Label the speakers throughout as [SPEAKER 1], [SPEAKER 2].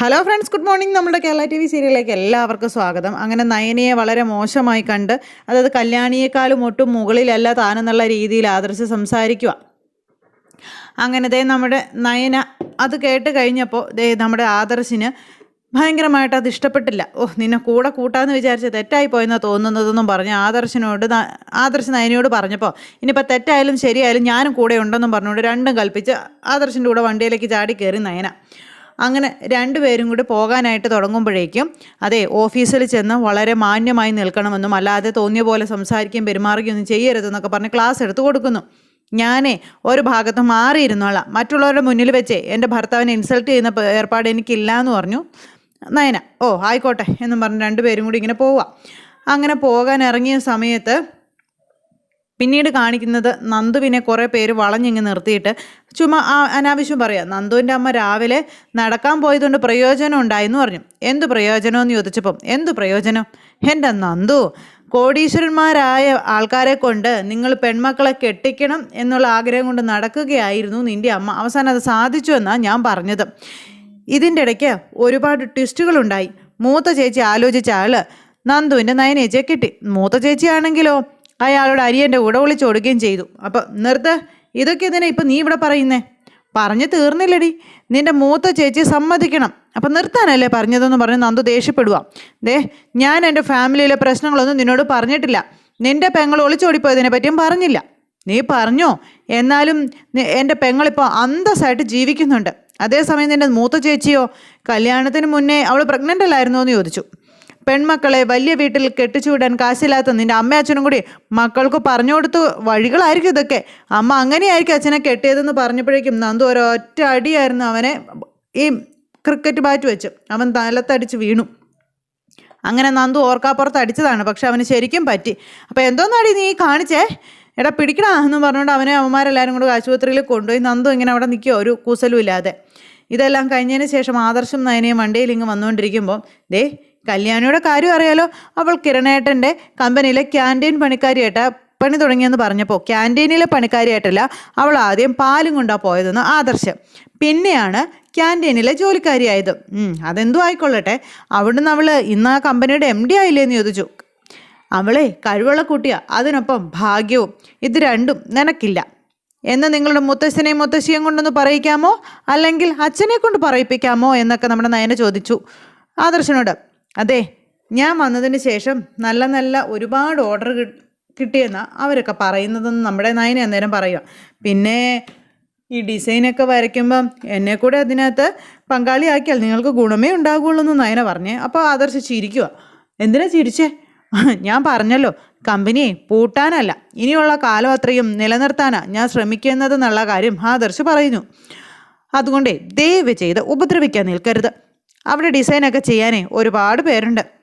[SPEAKER 1] Hello friends good morning നമ്മുടെ Kerala T V സീരിയലിലേക്ക് എല്ലാവർക്കും സ്വാഗതം. അങ്ങനെ നയനയെ വളരെ മോശമായി കണ്ട് അതായത് കല്യാണിയേക്കാളും ഒട്ടും മുകളിലല്ല താനെന്നുള്ള രീതിയിൽ ആദർശ് സംസാരിക്കുക അങ്ങനെ ദേ നമ്മുടെ നയന അത് കേട്ട് കഴിഞ്ഞപ്പോൾ ദേ നമ്മുടെ ആദർശിന് ഭയങ്കരമായിട്ട് അത് ഇഷ്ടപ്പെട്ടില്ല. ഓ നിന്നെ കൂടെ കൂട്ടാന്ന് വിചാരിച്ച തെറ്റായി പോയെന്നാണ് തോന്നുന്നതെന്നും പറഞ്ഞ് ആദർശിനോട് ആദർശ് നയനയോട് പറഞ്ഞപ്പോൾ ഇനിയിപ്പോൾ തെറ്റായാലും ശരിയായാലും ഞാനും കൂടെ ഉണ്ടെന്നും പറഞ്ഞുകൊണ്ട് രണ്ടും കൽപ്പിച്ച് ആദർശിന്റെ കൂടെ വണ്ടിയിലേക്ക് ചാടി കയറി നയന. അങ്ങനെ രണ്ടുപേരും കൂടി പോകാനായിട്ട് തുടങ്ങുമ്പോഴേക്കും അതെ ഓഫീസിൽ ചെന്ന് വളരെ മാന്യമായി നിൽക്കണമെന്നും അല്ലാതെ തോന്നിയ പോലെ സംസാരിക്കുകയും പെരുമാറുകയും ഒന്നും ചെയ്യരുതെന്നൊക്കെ പറഞ്ഞ് ക്ലാസ് എടുത്തു കൊടുക്കുന്നു. ഞാനേ ഒരു ഭാഗത്ത് മാറിയിരുന്നോളാം മറ്റുള്ളവരുടെ മുന്നിൽ വെച്ചേ എന്റെ ഭർത്താവിനെ ഇൻസൾട്ട് ചെയ്യുന്ന ഏർപ്പാട് എനിക്കില്ല എന്ന് പറഞ്ഞു. നയന ഓ ആയിക്കോട്ടെ എന്നും പറഞ്ഞ് രണ്ടുപേരും കൂടി ഇങ്ങനെ പോവാം. അങ്ങനെ പോകാൻ ഇറങ്ങിയ സമയത്ത് പിന്നീട് കാണിക്കുന്നത് നന്ദുവിനെ കുറേ പേര് വളഞ്ഞിങ്ങ് നിർത്തിയിട്ട് ചുമ്മാ അനാവശ്യം പറയാം നന്ദുവിന്റെ അമ്മ രാവിലെ നടക്കാൻ പോയതുകൊണ്ട് പ്രയോജനം ഉണ്ടായെന്ന് പറഞ്ഞു. എന്ത് പ്രയോജനം എന്ന് ചോദിച്ചപ്പം എന്ത് പ്രയോജനം? എന്റെ നന്ദു കോടീശ്വരന്മാരായ ആൾക്കാരെ കൊണ്ട് നിങ്ങൾ പെൺമക്കളെ കെട്ടിക്കണം എന്നുള്ള ആഗ്രഹം കൊണ്ട് നടക്കുകയായിരുന്നു നിന്റെ അമ്മ. അവസാനം അത് സാധിച്ചു എന്നാണ് ഞാൻ പറഞ്ഞത്. ഇതിന്റെ ഇടയ്ക്ക് ഒരുപാട് ട്വിസ്റ്റുകളുണ്ടായി മൂത്ത ചേച്ചി ആലോചിച്ച ആൾ നന്ദുവിന്റെ നയനേച്ചിയെ കിട്ടി. മൂത്ത ചേച്ചിയാണെങ്കിലോ? അയാളുടെ അരിയന്റെ കൂടെ വിളിച്ചോടുകയും ചെയ്തു. അപ്പം നിർത്ത് ഇതൊക്കെ ഇതിനെ ഇപ്പം നീ ഇവിടെ പറയുന്നേ? പറഞ്ഞു തീർന്നില്ലടി. നിന്റെ മൂത്ത ചേച്ചി സമ്മതിക്കണം. അപ്പം നിർത്താനല്ലേ പറഞ്ഞതെന്ന് പറഞ്ഞ് നന്ദു ദേഷ്യപ്പെടുക ദേ ഞാൻ എന്റെ ഫാമിലിയിലെ പ്രശ്നങ്ങളൊന്നും നിന്നോട് പറഞ്ഞിട്ടില്ല. നിന്റെ പെങ്ങൾ ഒളിച്ചോടിപ്പോയതിനെ പറ്റിയും പറഞ്ഞില്ല. നീ പറഞ്ഞോ? എന്നാലും എന്റെ പെങ്ങളിപ്പോൾ അന്തസ്സായിട്ട് ജീവിക്കുന്നുണ്ട്. അതേസമയം നിന്റെ മൂത്ത ചേച്ചിയോ കല്യാണത്തിന് മുന്നേ അവൾ പ്രഗ്നന്റ് അല്ലായിരുന്നോ എന്ന് ചോദിച്ചു. പെൺമക്കളെ വലിയ വീട്ടിൽ കെട്ടിച്ചു വിടാൻ കാശില്ലാത്ത നിന്റെ അമ്മ അച്ഛനും കൂടി മക്കൾക്ക് പറഞ്ഞു കൊടുത്തു വഴികളായിരിക്കും ഇതൊക്കെ. അമ്മ അങ്ങനെയായിരിക്കും അച്ഛനെ കെട്ടിയതെന്ന് പറഞ്ഞപ്പോഴേക്കും നന്ദു ഒരൊറ്റ അടിയായിരുന്നു അവനെ ഈ ക്രിക്കറ്റ് ബാറ്റ് വെച്ച്. അവൻ തലത്തടിച്ച് വീണു. അങ്ങനെ നന്ദു ഓർക്കാപ്പുറത്ത് അടിച്ചതാണ്. പക്ഷെ അവന് ശരിക്കും പറ്റി. അപ്പോൾ എന്തോന്നടി നീ കാണിച്ചേ? എടാ പിടിക്കടാ എന്ന് പറഞ്ഞുകൊണ്ട് അവനെ അവന്മാരെല്ലാവരും കൂടെ ആശുപത്രിയിൽ കൊണ്ടുപോയി. നന്ദു ഇങ്ങനെ അവിടെ നിൽക്കുക ഒരു കൂസലും ഇല്ലാതെ. ഇതെല്ലാം കഴിഞ്ഞതിന് ശേഷം ആദർശം നയനയും വണ്ടിയിൽ ഇങ്ങ് വന്നുകൊണ്ടിരിക്കുമ്പോൾ ദേ കല്യാണിയുടെ കാര്യം അറിയാലോ. അവൾ കിരണേട്ടന്റെ കമ്പനിയിലെ ക്യാന്റീൻ പണിക്കാരിയായിട്ട് പണി തുടങ്ങിയെന്ന് പറഞ്ഞപ്പോൾ ക്യാന്റീനിലെ പണിക്കാരിയായിട്ടല്ല അവൾ ആദ്യം പാലും കൊണ്ടാണ് പോയതെന്ന് ആദർശം. പിന്നെയാണ് ക്യാന്റീനിലെ ജോലിക്കാരിയായത്. അതെന്തു ആയിക്കൊള്ളട്ടെ. അവിടുന്ന് അവൾ ഇന്ന് ആ കമ്പനിയുടെ എം ഡി ആയില്ലേന്ന് ചോദിച്ചു. അവളെ കഴിവുള്ള കുട്ടിയാ അതിനൊപ്പം ഭാഗ്യവും ഇത് രണ്ടും നിനക്കില്ല. എന്ന് നിങ്ങളുടെ മുത്തശ്ശനെയും മുത്തശ്ശിയും കൊണ്ടൊന്ന് പറയിക്കാമോ? അല്ലെങ്കിൽ അച്ഛനെ കൊണ്ട് പറയിപ്പിക്കാമോ? എന്നൊക്കെ നമ്മുടെ നയന ചോദിച്ചു. ആദർശനോട് അതെ ഞാൻ വന്നതിന് ശേഷം നല്ല നല്ല ഒരുപാട് ഓർഡർ കിട്ടിയെന്ന അവരൊക്കെ പറയുന്നതെന്ന് നമ്മുടെ നയന അന്നേരം പറയുക പിന്നെ ഈ ഡിസൈനൊക്കെ വരയ്ക്കുമ്പം എന്നെ കൂടെ അതിനകത്ത് പങ്കാളിയാക്കിയാൽ നിങ്ങൾക്ക് ഗുണമേ ഉണ്ടാകുള്ളൂ എന്ന് നയന പറഞ്ഞേ. അപ്പോൾ ആദർശ ചിരിക്കുക എന്തിനാ ചിരിച്ചേ? ഞാൻ പറഞ്ഞല്ലോ കമ്പനിയെ പൂട്ടാനല്ല ഇനിയുള്ള കാലം അത്രയും നിലനിർത്താനാ ഞാൻ ശ്രമിക്കുന്നതെന്നുള്ള കാര്യം ആദർശ് പറയുന്നു. അതുകൊണ്ടേ ദയവ് ചെയ്ത് ഉപദ്രവിക്കാൻ നിൽക്കരുത്. അവിടെ ഡിസൈനൊക്കെ ചെയ്യാനേ ഒരുപാട് പേരുണ്ട്.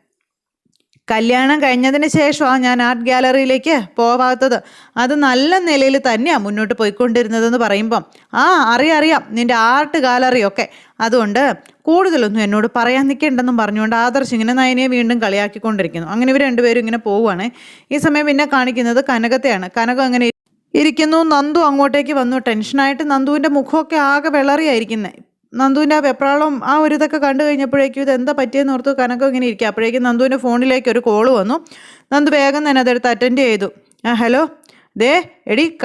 [SPEAKER 1] കല്യാണം കഴിഞ്ഞതിന് ശേഷമാണ് ഞാൻ ആർട്ട് ഗാലറിയിലേക്ക് പോവാത്തത്. അത് നല്ല നിലയിൽ തന്നെയാണ് മുന്നോട്ട് പോയിക്കൊണ്ടിരുന്നതെന്ന് പറയുമ്പം. ആ അറിയാം അറിയാം. നിന്റെ ആർട്ട് ഗാലറിയൊക്കെ അതുകൊണ്ട് കൂടുതലൊന്നും എന്നോട് പറയാൻ നിൽക്കേണ്ടെന്നും പറഞ്ഞുകൊണ്ട് ആദർശ് ഇങ്ങനെ നയനെ വീണ്ടും കളിയാക്കിക്കൊണ്ടിരിക്കുന്നു. അങ്ങനെ ഇവർ രണ്ടുപേരും ഇങ്ങനെ പോവുകയാണ് ഈ സമയം പിന്നെ കാണിക്കുന്നത് കനകത്തെയാണ്. കനകം അങ്ങനെ ഇരിക്കുന്നു. നന്ദു അങ്ങോട്ടേക്ക് വന്നു. ടെൻഷനായിട്ട് നന്ദുവിന്റെ മുഖമൊക്കെ ആകെ വിളറിയായിരിക്കുന്നത് നന്ദുവിന്റെ ആ വെപ്രാളം ആ ഒരു ഇതൊക്കെ കണ്ടു കഴിഞ്ഞപ്പോഴേക്കും ഇത് എന്താ പറ്റിയെന്ന് ഓർത്ത് കനക്കം ഇങ്ങനെ ഇരിക്കുക. അപ്പോഴേക്കും നന്ദുവിന്റെ ഫോണിലേക്ക് ഒരു കോൾ വന്നു. നന്ദു വേഗം തന്നെ അതെടുത്ത് അറ്റൻഡ് ചെയ്തു. ആ ഹലോ ദേ എടി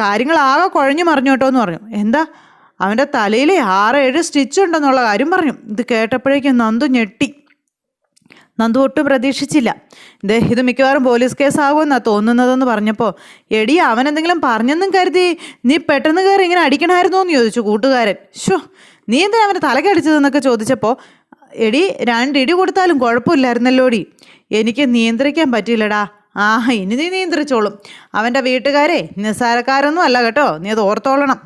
[SPEAKER 1] കാര്യങ്ങളാകെ കുഴഞ്ഞു മറിഞ്ഞു കേട്ടോ എന്ന് പറഞ്ഞു. എന്താ? അവന്റെ തലയിൽ ആറ് ഏഴ് സ്റ്റിച്ച് ഉണ്ടെന്നുള്ള കാര്യം പറഞ്ഞു. ഇത് കേട്ടപ്പോഴേക്കും നന്ദു ഞെട്ടി. നന്ദു ഒട്ടും പ്രതീക്ഷിച്ചില്ല. ദേ ഇത് മിക്കവാറും പോലീസ് കേസാകുമെന്നാണ് തോന്നുന്നതെന്ന് പറഞ്ഞപ്പോൾ എടി അവൻ എന്തെങ്കിലും പറഞ്ഞെന്നും കരുതി നീ പെട്ടെന്ന് കയറി ഇങ്ങനെ അടിക്കണമായിരുന്നോ എന്ന് ചോദിച്ചു കൂട്ടുകാരൻ. ഷോ നീ എന്തിനാ അവനെ തലക്കടിച്ചതെന്നൊക്കെ ചോദിച്ചപ്പോൾ എടി രണ്ട് ഇടി കൊടുത്താലും കുഴപ്പമില്ലായിരുന്നല്ലോടി. എനിക്ക് നിയന്ത്രിക്കാൻ പറ്റില്ലടാ ആ ഇനി നീ നിയന്ത്രിച്ചോളും. അവന്റെ വീട്ടുകാരെ നിസ്സാരക്കാരൊന്നും അല്ല കേട്ടോ. നീ അത് ഓർത്തോളണം.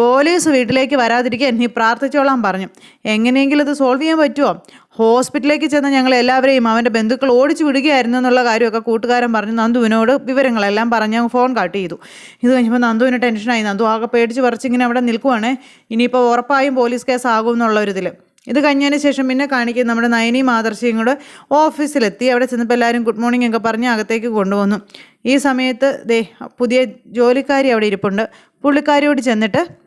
[SPEAKER 1] പോലീസ് വീട്ടിലേക്ക് വരാതിരിക്കാൻ നീ പ്രാർത്ഥിച്ചോളാൻ പറഞ്ഞു. എങ്ങനെയെങ്കിലും അത് സോൾവ് ചെയ്യാൻ പറ്റുമോ ഹോസ്പിറ്റലിലേക്ക് ചെന്ന് ഞങ്ങൾ എല്ലാവരെയും അവന്റെ ബന്ധുക്കൾ ഓടിച്ചു വിടുകയായിരുന്നു എന്നുള്ള കാര്യമൊക്കെ കൂട്ടുകാരൻ പറഞ്ഞു. നന്ദുവിനോട് വിവരങ്ങളെല്ലാം പറഞ്ഞ് ഫോൺ കട്ട് ചെയ്തു. ഇത് കഴിഞ്ഞപ്പോൾ നന്ദുവിന് ടെൻഷനായി. നന്ദു ആകെ പേടിച്ച് പറിച്ചിങ്ങനെ അവിടെ നിൽക്കുവാണേ. ഇനിയിപ്പോൾ ഉറപ്പായും പോലീസ് കേസ് ആകും എന്നുള്ളൊരിതിൽ ഇത് കഴിഞ്ഞതിന് ശേഷം പിന്നെ കാണിക്കും നമ്മുടെ നയനി ആദർശയും കൂടെ ഓഫീസിലെത്തി. അവിടെ ചെന്നപ്പോൾ എല്ലാവരും ഗുഡ് മോർണിംഗ് ഒക്കെ പറഞ്ഞ് അകത്തേക്ക് കൊണ്ടുവന്നു. ഈ സമയത്ത് ദേ പുതിയ ജോലിക്കാരി അവിടെ ഇരിപ്പുണ്ട്. പുള്ളിക്കാരിയോട് ചെന്നിട്ട്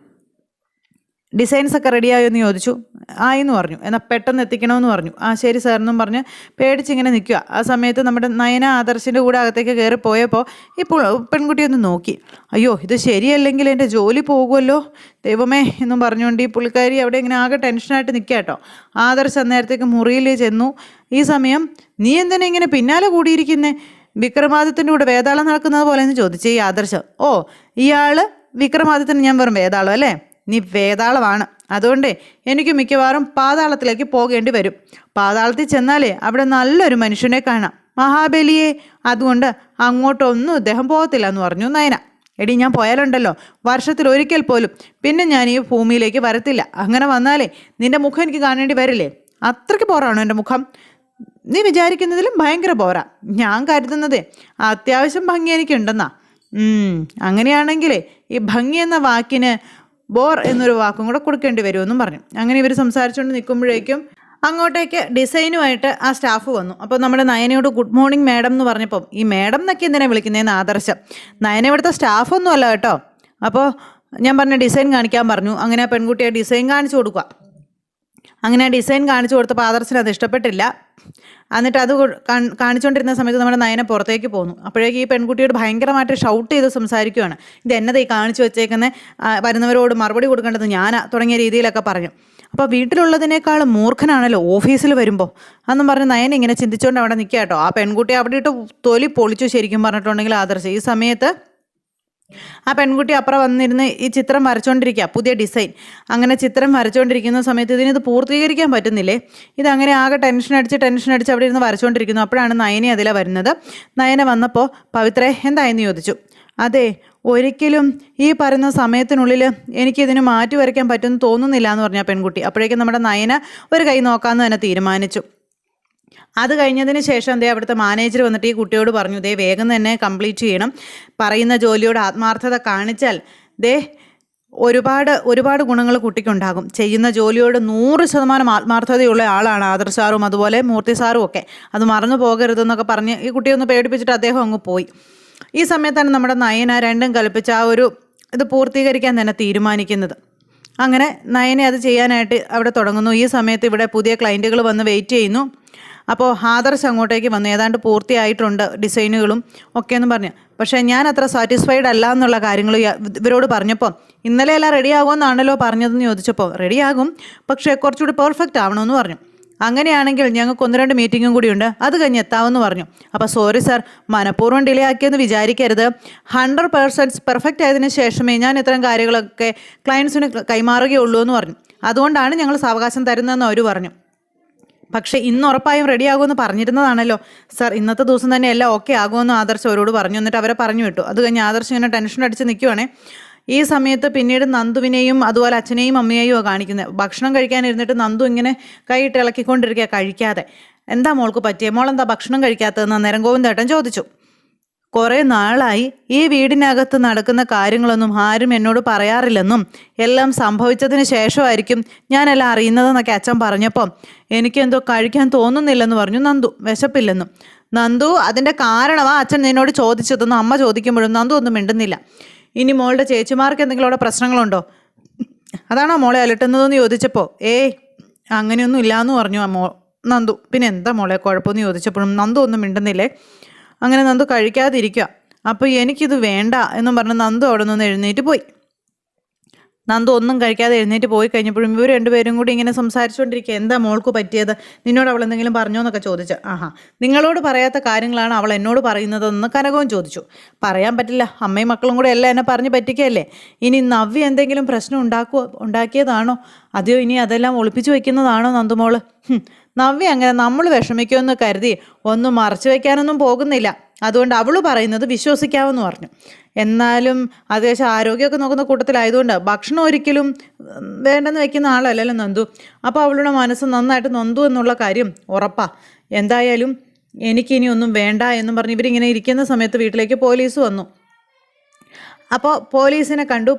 [SPEAKER 1] ഡിസൈൻസ് ഒക്കെ റെഡിയായോ എന്ന് ചോദിച്ചു. ആയെന്ന് പറഞ്ഞു. എന്നാൽ പെട്ടെന്ന് എത്തിക്കണമെന്ന് പറഞ്ഞു. ആ ശരി സാർ എന്നും പറഞ്ഞ് പേടിച്ചിങ്ങനെ നിൽക്കുക ആ സമയത്ത് നമ്മുടെ നയന ആദർശിന്റെ കൂടെ അകത്തേക്ക് കയറി പോയപ്പോൾ ഈ പെൺകുട്ടി ഒന്ന് നോക്കി. അയ്യോ ഇത് ശരിയല്ലെങ്കിൽ എന്റെ ജോലി പോകുമല്ലോ ദൈവമേ എന്നും പറഞ്ഞുകൊണ്ട് ഈ പുള്ളിക്കാരി അവിടെ ഇങ്ങനെ ആകെ ടെൻഷനായിട്ട് നിൽക്കുക കേട്ടോ ആദർശ് അന്നേരത്തേക്ക് മുറിയിൽ ചെന്നു. ഈ സമയം നീ എന്തിനാ ഇങ്ങനെ പിന്നാലെ കൂടിയിരിക്കുന്നേ? വിക്രമാദിത്യന്റെ കൂടെ വേതാളം നടക്കുന്നത് പോലെ എന്ന് ചോദിച്ചു ഈ ആദർശം. ഓ ഇയാൾ വിക്രമാദിത്യന് ഞാൻ വെറും വേതാളം അല്ലേ? നീ വേതാളമാണ് അതുകൊണ്ട് എനിക്ക് മിക്കവാറും പാതാളത്തിലേക്ക് പോകേണ്ടി വരും. പാതാളത്തിൽ ചെന്നാലേ അവിടെ നല്ലൊരു മനുഷ്യനെ കാണാം. മഹാബലിയെ. അതുകൊണ്ട് അങ്ങോട്ടൊന്നും ഇദ്ദേഹം പോകത്തില്ല എന്ന് പറഞ്ഞു നയന. എടി ഞാൻ പോയാലുണ്ടല്ലോ. വർഷത്തിൽ ഒരിക്കൽ പോലും. പിന്നെ ഞാൻ ഈ ഭൂമിയിലേക്ക് വരത്തില്ല. അങ്ങനെ വന്നാലേ നിന്റെ മുഖം എനിക്ക് കാണേണ്ടി വരില്ലേ? അത്രയ്ക്ക് പോറാണോ എന്റെ മുഖം? നീ വിചാരിക്കുന്നതിലും ഭയങ്കര പോരാ ഞാൻ കരുതുന്നതേ അത്യാവശ്യം ഭംഗി എനിക്കുണ്ടെന്നാ. അങ്ങനെയാണെങ്കിലേ ഈ ഭംഗി എന്ന വാക്കിന് ബോർ എന്നൊരു വാക്കും കൂടെ കൊടുക്കേണ്ടി വരുമെന്നും പറഞ്ഞു. അങ്ങനെ ഇവർ സംസാരിച്ചുകൊണ്ട് നിൽക്കുമ്പോഴേക്കും അങ്ങോട്ടേക്ക് ഡിസൈനുമായിട്ട് ആ സ്റ്റാഫ് വന്നു. അപ്പോൾ നമ്മുടെ നയനയോട് ഗുഡ് മോർണിംഗ് മാഡം എന്ന് പറഞ്ഞപ്പം ഈ മാഡം എന്നൊക്കെ എന്തിനാണ് വിളിക്കുന്നതെന്ന് ആദർശം. നയന ഇവിടുത്തെ സ്റ്റാഫൊന്നും അല്ല കേട്ടോ. അപ്പോൾ ഞാൻ പറഞ്ഞ ഡിസൈൻ കാണിക്കാൻ പറഞ്ഞു. അങ്ങനെ ആ പെൺകുട്ടിയെ ഡിസൈൻ കാണിച്ചു കൊടുക്കുക. അങ്ങനെ ഡിസൈൻ കാണിച്ചു കൊടുത്തപ്പോൾ ആദർശന് അത് ഇഷ്ടപ്പെട്ടില്ല. എന്നിട്ട് അത് കാണിച്ചുകൊണ്ടിരുന്ന സമയത്ത് നമ്മുടെ നയന പുറത്തേക്ക് പോന്നു. അപ്പോഴേക്ക് ഈ പെൺകുട്ടിയോട് ഭയങ്കരമായിട്ട് ഷൗട്ട് ചെയ്ത് സംസാരിക്കുകയാണ് ഇത് എന്നതാ ഈ കാണിച്ചു വെച്ചേക്കുന്ന? വരുന്നവരോട് മറുപടി കൊടുക്കേണ്ടത് ഞാനാ തുടങ്ങിയ രീതിയിലൊക്കെ പറഞ്ഞു. അപ്പോൾ വീട്ടിലുള്ളതിനേക്കാളും മൂർഖനാണല്ലോ ഓഫീസിൽ വരുമ്പോൾ അന്നും പറഞ്ഞ് നയന ഇങ്ങനെ ചിന്തിച്ചുകൊണ്ട് അവിടെ നിൽക്കുക കേട്ടോ. ആ പെൺകുട്ടി അവിടെ ഇട്ട് തൊലി പൊളിച്ചു ശരിക്കും പറഞ്ഞിട്ടുണ്ടെങ്കിൽ ആദർശം. ഈ സമയത്ത് ആ പെൺകുട്ടി അപ്പുറം വന്നിരുന്ന് ഈ ചിത്രം വരച്ചുകൊണ്ടിരിക്കുക പുതിയ ഡിസൈൻ. അങ്ങനെ ചിത്രം വരച്ചുകൊണ്ടിരിക്കുന്ന സമയത്ത് ഇതിനിത് പൂർത്തീകരിക്കാൻ പറ്റുന്നില്ലേ? ഇതങ്ങനെ ആകെ ടെൻഷൻ അടിച്ച് ടെൻഷൻ അടിച്ച് അവിടെ ഇരുന്ന് വരച്ചുകൊണ്ടിരിക്കുന്നു അപ്പോഴാണ് നയനെ അതിലെ വരുന്നത്. നയന വന്നപ്പോൾ പവിത്രേ എന്തായെന്ന് ചോദിച്ചു? അതെ ഒരിക്കലും ഈ പറയുന്ന സമയത്തിനുള്ളിൽ എനിക്കിതിന് മാറ്റി വരയ്ക്കാൻ പറ്റുമെന്ന് തോന്നുന്നില്ല എന്ന് പറഞ്ഞ പെൺകുട്ടി. അപ്പോഴേക്കും നമ്മുടെ നയന ഒരു കൈ നോക്കാമെന്ന് തന്നെ തീരുമാനിച്ചു. അത് കഴിഞ്ഞതിന് ശേഷം ദേ അവിടുത്തെ മാനേജർ വന്നിട്ട് ഈ കുട്ടിയോട് പറഞ്ഞു ദേ വേഗം തന്നെ കംപ്ലീറ്റ് ചെയ്യണം. പറയുന്ന ജോലിയോട് ആത്മാർത്ഥത കാണിച്ചാൽ ദേ ഒരുപാട് ഒരുപാട് ഗുണങ്ങൾ കുട്ടിക്കുണ്ടാകും. ചെയ്യുന്ന ജോലിയോട് നൂറ് ശതമാനം ആത്മാർത്ഥതയുള്ള ആളാണ് ആദർ സാറും അതുപോലെ മൂർത്തി സാറും ഒക്കെ. അത് മറന്നു പോകരുതെന്നൊക്കെ പറഞ്ഞ് ഈ കുട്ടിയെ ഒന്ന് പേടിപ്പിച്ചിട്ട് അദ്ദേഹം അങ്ങ് പോയി. ഈ സമയത്താണ് നമ്മുടെ നയന രണ്ടും കൽപ്പിച്ച ആ ഒരു ഇത് പൂർത്തീകരിക്കാൻ തന്നെ തീരുമാനിക്കുന്നത്. അങ്ങനെ നയനെ അത് ചെയ്യാനായിട്ട് അവിടെ തുടങ്ങുന്നു. ഈ സമയത്ത് ഇവിടെ പുതിയ ക്ലയന്റുകൾ വന്ന് വെയിറ്റ് ചെയ്യുന്നു. അപ്പോൾ ആദർശ് അങ്ങോട്ടേക്ക് വന്നു. ഏതാണ്ട് പൂർത്തിയായിട്ടുണ്ട് ഡിസൈനുകളും ഒക്കെ എന്ന് പറഞ്ഞു. പക്ഷേ ഞാൻ അത്ര സാറ്റിസ്ഫൈഡ് അല്ല എന്നുള്ള കാര്യങ്ങൾ ഇവരോട് പറഞ്ഞപ്പോൾ ഇന്നലെ എല്ലാം റെഡി ആകുമെന്നാണല്ലോ പറഞ്ഞതെന്ന് ചോദിച്ചപ്പോൾ റെഡിയാകും പക്ഷേ കുറച്ചുകൂടി പെർഫെക്റ്റ് ആവണമെന്ന് പറഞ്ഞു. അങ്ങനെയാണെങ്കിൽ ഞങ്ങൾക്ക് ഒന്ന് രണ്ട് മീറ്റിങ്ങും കൂടിയുണ്ട് അത് കഴിഞ്ഞ് എത്താമെന്ന് പറഞ്ഞു. അപ്പോൾ സോറി സാർ മനഃപൂർവം ഡിലേ ആക്കിയെന്ന് വിചാരിക്കരുത്. ഹൺഡ്രഡ് പേഴ്സൻസ് പെർഫെക്റ്റ് ആയതിനു ശേഷമേ ഞാൻ ഇത്തരം കാര്യങ്ങളൊക്കെ ക്ലയൻസിന് കൈമാറുകയുള്ളൂ എന്ന് പറഞ്ഞു. അതുകൊണ്ടാണ് ഞങ്ങൾ സാവകാശം തരുന്നതെന്ന് അവർ പറഞ്ഞു. പക്ഷേ ഇന്ന് ഉറപ്പായും റെഡിയാകുമെന്ന് പറഞ്ഞിരുന്നതാണല്ലോ. സർ ഇന്നത്തെ ദിവസം തന്നെ എല്ലാം ഓക്കെ ആകുമെന്ന് ആദർശ് അവരോട് പറഞ്ഞു. എന്നിട്ട് അവരെ പറഞ്ഞു വിട്ടു. അത് കഴിഞ്ഞ് ആദർശ് ഇങ്ങനെ ടെൻഷൻ അടിച്ച് നിൽക്കുവാണേ ഈ സമയത്ത് പിന്നീട് നന്ദുവിനെയും അതുപോലെ അച്ഛനെയും അമ്മയെയും കാണിക്കുന്നത്. ഭക്ഷണം കഴിക്കാനിരുന്നിട്ട് നന്ദു ഇങ്ങനെ കൈയിട്ട് ഇളക്കിക്കൊണ്ടിരിക്കുക കഴിക്കാതെ. എന്താ മോൾക്ക് പറ്റിയ? മോളെന്താ ഭക്ഷണം കഴിക്കാത്തതെന്ന് അന്നേരം ഗോവിന്ദേട്ടൻ ചോദിച്ചു. കുറേ നാളായി ഈ വീടിനകത്ത് നടക്കുന്ന കാര്യങ്ങളൊന്നും ആരും എന്നോട് പറയാറില്ലെന്നും എല്ലാം സംഭവിച്ചതിന് ശേഷമായിരിക്കും ഞാനെല്ലാം അറിയുന്നതെന്നൊക്കെ അച്ഛൻ പറഞ്ഞപ്പോൾ എനിക്കെന്തോ കഴിക്കാൻ തോന്നുന്നില്ലെന്ന് പറഞ്ഞു. നന്ദു വിശപ്പില്ലെന്നും. നന്ദു അതിന്റെ കാരണമാ അച്ഛൻ നിന്നോട് ചോദിച്ചതെന്ന് അമ്മ ചോദിക്കുമ്പോഴും നന്ദു ഒന്നും മിണ്ടുന്നില്ല. ഇനി മോളുടെ ചേച്ചിമാർക്ക് എന്തെങ്കിലും അവിടെ പ്രശ്നങ്ങളുണ്ടോ? അതാണോ മോളെ അലട്ടുന്നതെന്ന് ചോദിച്ചപ്പോൾ ഏയ് അങ്ങനെയൊന്നും ഇല്ലയെന്ന് പറഞ്ഞു മോ നന്ദു. പിന്നെ എന്താ മോളെ കുഴപ്പമെന്ന് ചോദിച്ചപ്പോഴും നന്ദു ഒന്നും മിണ്ടുന്നില്ലേ? അങ്ങനെ നന്ദു കഴിക്കാതിരിക്കുക. അപ്പോൾ എനിക്കിത് വേണ്ട എന്നും പറഞ്ഞ് നന്ദു അവിടെ നിന്ന് എഴുന്നേറ്റ് പോയി. നന്ദു ഒന്നും കഴിക്കാതെ എഴുന്നേറ്റ് പോയി കഴിഞ്ഞപ്പോഴും ഇവർ രണ്ടുപേരും കൂടി ഇങ്ങനെ സംസാരിച്ചുകൊണ്ടിരിക്കുക എന്താ മോൾക്ക് പറ്റിയത്? നിന്നോട് അവൾ എന്തെങ്കിലും പറഞ്ഞോ എന്നൊക്കെ ചോദിച്ചു. ആഹാ. നിങ്ങളോട് പറയാത്ത കാര്യങ്ങളാണ് അവൾ എന്നോട് പറയുന്നതെന്ന് കനകവും ചോദിച്ചു. പറയാൻ പറ്റില്ല. അമ്മയും മക്കളും കൂടെ എല്ലാം എന്നെ പറഞ്ഞ് പറ്റിക്കല്ലേ ഇനി നവ്യ എന്തെങ്കിലും പ്രശ്നം ഉണ്ടാക്കുവോ ഉണ്ടാക്കിയതാണോ? അതെയോ ഇനി അതെല്ലാം ഒളിപ്പിച്ചു വെക്കുന്നതാണോ നന്ദുമോൾ നവ്യ അങ്ങനെ നമ്മൾ വിഷമിക്കുമെന്ന് കരുതി ഒന്നും മറച്ചു വെക്കാനൊന്നും പോകുന്നില്ല. അതുകൊണ്ട് അവൾ പറയുന്നത് വിശ്വസിക്കാമെന്ന് പറഞ്ഞു. എന്നാലും അത്യാവശ്യം ആരോഗ്യമൊക്കെ നോക്കുന്ന കൂട്ടത്തിലായതുകൊണ്ട് ഭക്ഷണം ഒരിക്കലും വേണ്ടെന്ന് വെക്കുന്ന ആളല്ലല്ലോ നന്ദു. അപ്പോൾ അവളുടെ മനസ്സ് നന്നായിട്ട് നൊന്തു എന്നുള്ള കാര്യം ഉറപ്പാ. എന്തായാലും എനിക്കിനി ഒന്നും വേണ്ട എന്നും പറഞ്ഞ് ഇവരിങ്ങനെ ഇരിക്കുന്ന സമയത്ത് വീട്ടിലേക്ക് പോലീസ് വന്നു. അപ്പോൾ പോലീസിനെ കണ്ടു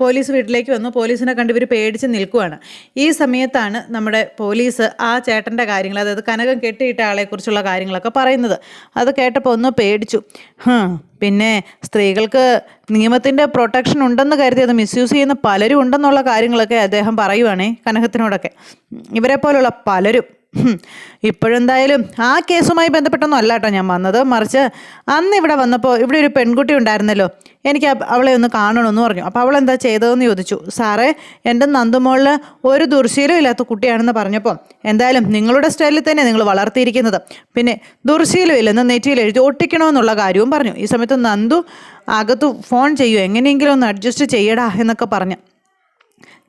[SPEAKER 1] പോലീസ് വീട്ടിലേക്ക് വന്നു പോലീസിനെ കണ്ട് ഇവർ പേടിച്ച് നിൽക്കുവാണ്. ഈ സമയത്താണ് നമ്മുടെ പോലീസ് ആ ചേട്ടന്റെ കാര്യങ്ങൾ അതായത് കനകം കെട്ടിയിട്ട ആളെക്കുറിച്ചുള്ള കാര്യങ്ങളൊക്കെ പറയുന്നത്. അത് കേട്ടപ്പോൾ ഒന്ന് പേടിച്ചു. പിന്നെ സ്ത്രീകൾക്ക് നിയമത്തിന്റെ പ്രൊട്ടക്ഷൻ ഉണ്ടെന്ന് കരുതി അത് മിസ്യൂസ് ചെയ്യുന്ന പലരും ഉണ്ടെന്നുള്ള കാര്യങ്ങളൊക്കെ അദ്ദേഹം പറയുവാണേ കനകത്തിനോടൊക്കെ. ഇവരെ പോലുള്ള പലരും. ഇപ്പോഴെന്തായാലും ആ കേസുമായി ബന്ധപ്പെട്ടൊന്നും അല്ല കേട്ടോ ഞാൻ വന്നത്. മറിച്ച് അന്ന് ഇവിടെ വന്നപ്പോൾ ഇവിടെ ഒരു പെൺകുട്ടി ഉണ്ടായിരുന്നല്ലോ. എനിക്ക് അവളെ ഒന്ന് കാണണമെന്ന് പറഞ്ഞു. അപ്പോൾ അവൾ എന്താ ചെയ്തതെന്ന് ചോദിച്ചു. സാറേ എന്റെ നന്ദുമോളിൽ ഒരു ദുർശീലം ഇല്ലാത്ത കുട്ടിയാണെന്ന് പറഞ്ഞപ്പോൾ എന്തായാലും നിങ്ങളുടെ സ്റ്റൈലിൽ തന്നെ നിങ്ങൾ വളർത്തിയിരിക്കുന്നത്. പിന്നെ ദുർശീലം ഇല്ലെന്ന് നെറ്റിയിൽ എഴുതി ഒട്ടിക്കണമെന്നുള്ള കാര്യവും പറഞ്ഞു. ഈ സമയത്ത് നന്ദു അകത്ത് ഫോൺ ചെയ്യൂ. എങ്ങനെയെങ്കിലും ഒന്ന് അഡ്ജസ്റ്റ് ചെയ്യടാ എന്നൊക്കെ പറഞ്ഞു.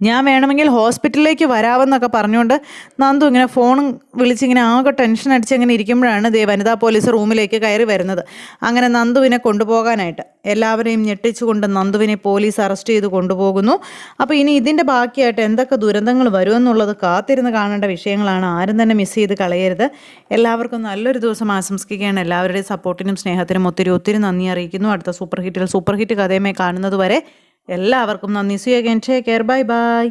[SPEAKER 1] ഞാൻ വേണമെങ്കിൽ ഹോസ്പിറ്റലിലേക്ക് വരാമെന്നൊക്കെ പറഞ്ഞുകൊണ്ട് നന്ദു ഇങ്ങനെ ഫോൺ വിളിച്ചിങ്ങനെ ആകെ ടെൻഷൻ അടിച്ച് അങ്ങനെ ഇരിക്കുമ്പോഴാണ് ദേ വനിതാ പോലീസ് റൂമിലേക്ക് കയറി വരുന്നത്. അങ്ങനെ നന്ദുവിനെ കൊണ്ടുപോകാനായിട്ട് എല്ലാവരെയും ഞെട്ടിച്ചുകൊണ്ട് നന്ദുവിനെ പോലീസ് അറസ്റ്റ് ചെയ്ത് കൊണ്ടുപോകുന്നു. അപ്പോൾ ഇനി ഇതിന്റെ ബാക്കിയായിട്ട് എന്തൊക്കെ ദുരന്തങ്ങൾ വരുമെന്നുള്ളത് കാത്തിരുന്ന് കാണേണ്ട വിഷയങ്ങളാണ് ആരും തന്നെ മിസ് ചെയ്ത് കളയരുത്. എല്ലാവർക്കും നല്ലൊരു ദിവസം ആശംസിക്കുകയാണ്. എല്ലാവരുടെയും സപ്പോർട്ടിനും സ്നേഹത്തിനും ഒത്തിരി ഒത്തിരി നന്ദി അറിയിക്കുന്നു. അടുത്ത സൂപ്പർ ഹിറ്റിൽ സൂപ്പർ ഹിറ്റ് കഥയുമായി കാണുന്നത് വരെ എല്ലാവർക്കും നന്ദി. See again take care bye bye